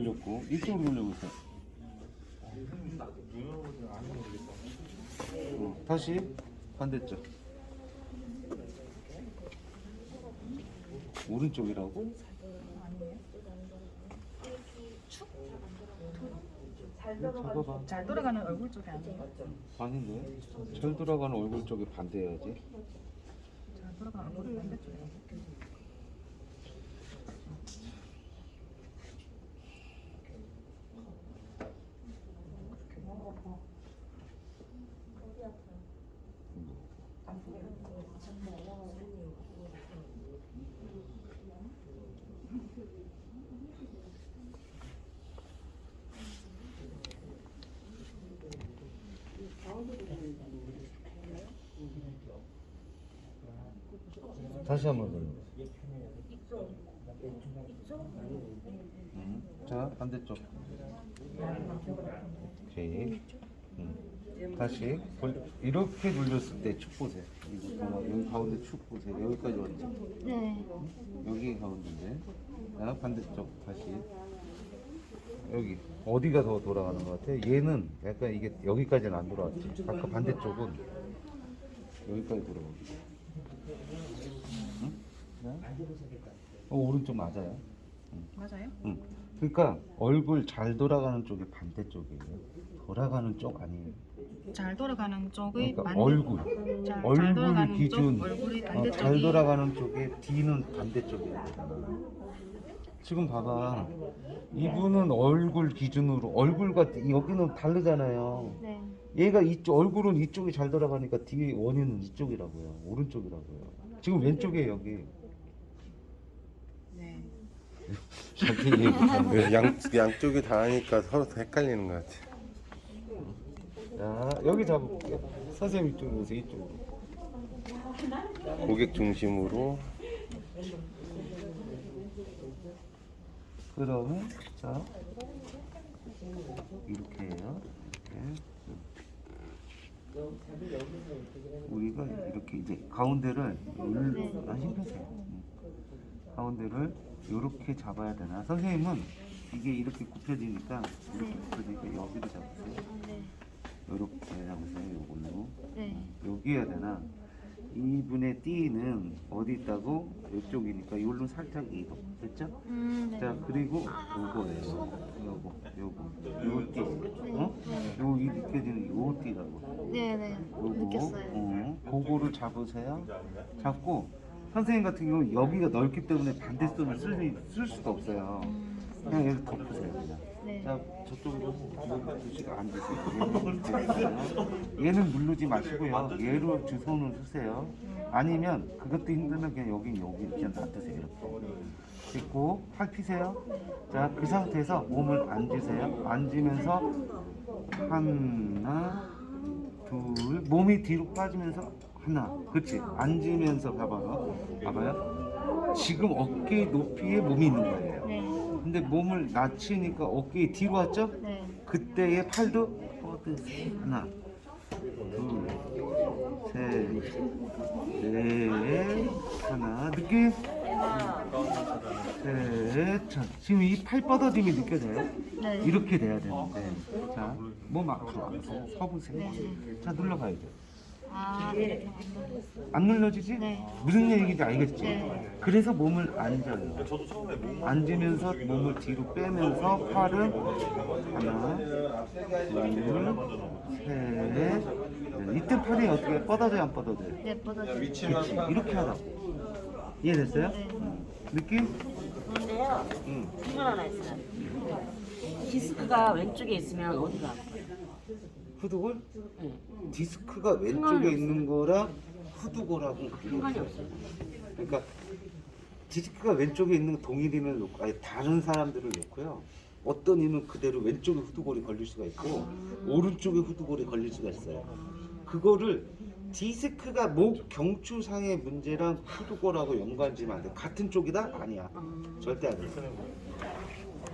돌렸고 이쪽으로 돌려보세요. 어, 다시 반대쪽. 오른쪽이라고? 잡아봐. 잘 돌아가는 얼굴 쪽이 아니에요. 아닌데? 잘 돌아가는 얼굴 쪽에 반대해야지. 잘 돌아가는 얼굴 반대쪽이에요. 다시 한번 돌려. 음. 자 반대쪽. 오케이. 음. 다시 볼- 이렇게 돌렸을 때 축 보세요. 이거 봐봐. 여기 가운데 축 보세요. 여기까지 왔죠. 네. 여기 가운데인데. 자 반대쪽 다시. 여기 어디가 더 돌아가는 것 같아? 얘는 약간 이게 여기까지는 안 돌아왔지. 아까 반대쪽은 여기까지 돌아오고. 응? 어, 오른쪽 맞아요. 맞아요? 응. 그러니까 얼굴 잘 돌아가는 쪽이 반대쪽이에요. 돌아가는 쪽 아니에요. 잘 돌아가는 쪽의 그러니까 반대. 얼굴. 잘, 잘 얼굴 돌아가는 기준. 쪽, 얼굴이 어, 반대쪽이. 잘 돌아가는 쪽에 D는 되잖아. 지금 봐봐. 이분은 얼굴 기준으로 얼굴과 여기는 다르잖아요. 네. 얘가 이쪽 얼굴은 이쪽이 잘 돌아가니까 뒤 원인은 이쪽이라고요. 오른쪽이라고요. 지금 왼쪽에 여기. 네. 자기 얘기 그 양, 양쪽이 다 하니까 서로 헷갈리는 것 같아. 자, 여기 잡을게요. 선생님 이쪽으로 오세요, 이쪽으로. 고객 중심으로 그 다음에, 자, 이렇게 해요. 이렇게. 우리가 이렇게 이제 가운데를, 을- 아, 힘 펴세요. 음. 가운데를 이렇게 잡아야 되나? 선생님은 이게 이렇게 굽혀지니까, 이렇게 굽혀지니까 여기를 잡으세요. 네. 이렇게 잡으세요, 요걸로. 네. 여기 해야 되나? 이분의 띠는 어디 있다고? 이쪽이니까 요로 살짝 이동. 됐죠? 음, 네. 자 그리고 요거예요. 요거, 요거, 요 띠. 어? 요이 느껴지는 요 띠라고. 네, 네. 요거. 느꼈어요. 어, 그거를 잡으세요. 잡고 선생님 같은 경우 여기가 넓기 때문에 반대 손을 쓸, 쓸 수가 없어요. 그냥 얘를 덮으세요. 그냥. 네. 자 저쪽으로 두시고 앉으세요. 얘는 누르지 마시고요. 얘로 두 손을 쓰세요. 아니면 그것도 힘들면 그냥 여기 여기 그냥 놔두세요. 이렇게. 짚고 팔 피세요. 자 그 상태에서 몸을 앉으세요. 앉으면서 하나 둘 몸이 뒤로 빠지면서 하나 그렇지 앉으면서 봐봐요. 봐봐요. 지금 어깨 높이에 몸이 있는 거예요. 네. 근데 몸을 낮추니까 어깨 뒤로 왔죠? 네. 그때의 팔도 뻗으세요. 하나, 둘, 셋, 넷, 하나, 느낌? 셋, 자, 지금 이 팔 뻗어짐이 느껴져요? 네. 이렇게 돼야 되는데, 자, 몸 앞으로 와보세요. 서보세요. 네. 자, 눌러봐야죠. 아, 이렇게. 안 눌러지지? 네. 무슨 얘기인지 알겠지? 네. 그래서 몸을 앉아요. 앉으면서 몸을 뒤로 빼면서 팔은 하나, 둘, 셋, 넷. 이때 팔이 어떻게 뻗어져요, 안 뻗어져요? 네, 뻗어져. 그렇지. 이렇게 하라고. 이해됐어요? 네. 음. 느낌? 그런데요, 응. 질문 하나 있어요. 디스크가 왼쪽에 있으면 어디가? 후두골? 네. 디스크가 왼쪽에 있는 거랑 후두골하고 상관이 없어요. 그러니까 디스크가 왼쪽에 있는 동일인을 놓고 아니 다른 사람들을 놓고요. 어떤 이는 그대로 왼쪽에 후두골이 걸릴 수가 있고 오른쪽에 후두골이 걸릴 수가 있어요. 그거를 디스크가 목 경추상의 문제랑 후두골하고 연관지면 안 돼. 같은 쪽이다? 아니야. 절대 아니야.